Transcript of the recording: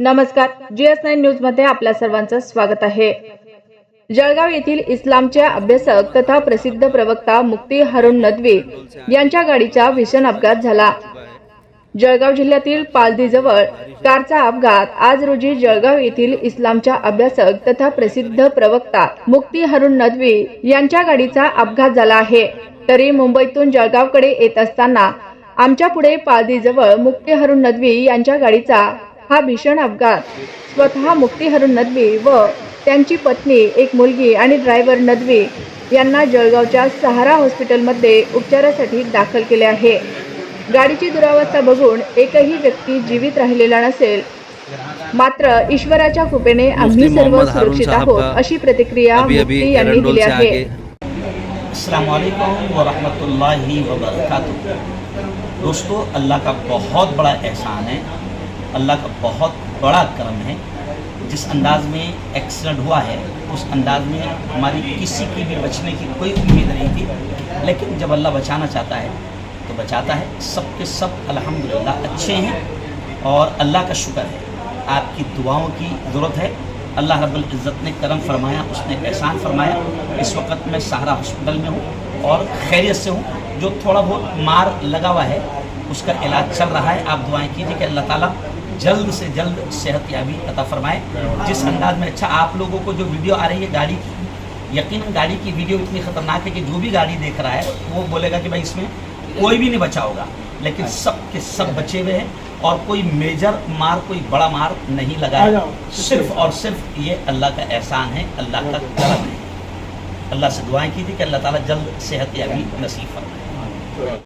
नमस्कार. GS nine न्यूजमध्ये आपल्या सर्वांचं स्वागत आहे. जळगाव येथील इस्लामचे अभ्यासक तथा प्रसिद्ध प्रवक्ता मुक्ती हरुण नदवी यांच्या गाडीचा भीषण अपघात झाला. जळगाव जिल्ह्यातील पालदीजवळ कारचा अपघात आज रोजी जळगाव येथील इस्लामच्या अभ्यासक तथा प्रसिद्ध प्रवक्ता मुक्ती हरुण नदवी यांच्या गाडीचा अपघात झाला आहे. तरी मुंबईतून जळगावकडे येत असताना आमच्या पुढे पालदीजवळ मुक्ती हरुण नदवी यांच्या गाडीचा हा भीषण अपघात. स्वतः मुक्ती हरुण नदवी व त्यांची पत्नी एक मुलगी आणि ड्रायव्हर नदवी यांना जळगावच्या सहारा हॉस्पिटलमध्ये उपचारासाठी दाखल केले आहे. गाडीची दुरावस्था बघून एकही व्यक्ती जीवित राहिलेला नसेल. मात्र ईश्वराच्या कृपेने आम्ही सर्व सुरक्षित आहोत अशी प्रतिक्रिया मुफ्ती यांनी दिली आहे. आगे. अस्सलाम वालेकुम व रहमतुल्लाहि व बरकातुहू दोस्तों अल्लाह का बहुत बड़ा एहसान है। अल्लाह का बहुत बड़ा करम है। जिस अंदाज में एक्सीडेंट हुआ है, उस अंदाज में हमारी किसी की भी बचने की कोई उम्मीद नहीं थी। लेकिन जब अल्लाह बचाना चाहता है तो बचाता है। सब के सब अल्हम्दुलिल्लाह अच्छे हैं और अल्लाह का शुक्र है। आपकी दुआओं की ज़रूरत है। अल्लाह रब्बुल इज़्ज़त ने करम फरमाया, उसने एहसान फरमाया। इस वक्त मैं सहारा हॉस्पिटल में हूँ और खैरियत से हूँ। जो थोड़ा बहुत मार लगा हुआ है उसका इलाज चल रहा है। आप दुआएँ कीजिए कि अल्लाह ताला जल्द से जल्द सेहत याबी अता फरमाए। जिस अंदाज में अच्छा आप लोगों को जो वीडियो आ रही है गाड़ी की यकीन गाड़ी की वीडियो इतनी ख़तरनाक है कि जो भी गाड़ी देख रहा है वो बोलेगा कि भाई इसमें कोई भी नहीं बचा होगा। लेकिन सब के सब बचे हुए हैं और कोई मेजर मार कोई बड़ा मार नहीं लगा है सिर्फ़ और सिर्फ़ ये अल्लाह का एहसान है अल्लाह का करम है। अल्लाह से दुआएँ कीजिए कि अल्लाह ताला जल्द सेहत याबी नसीब फरमाए।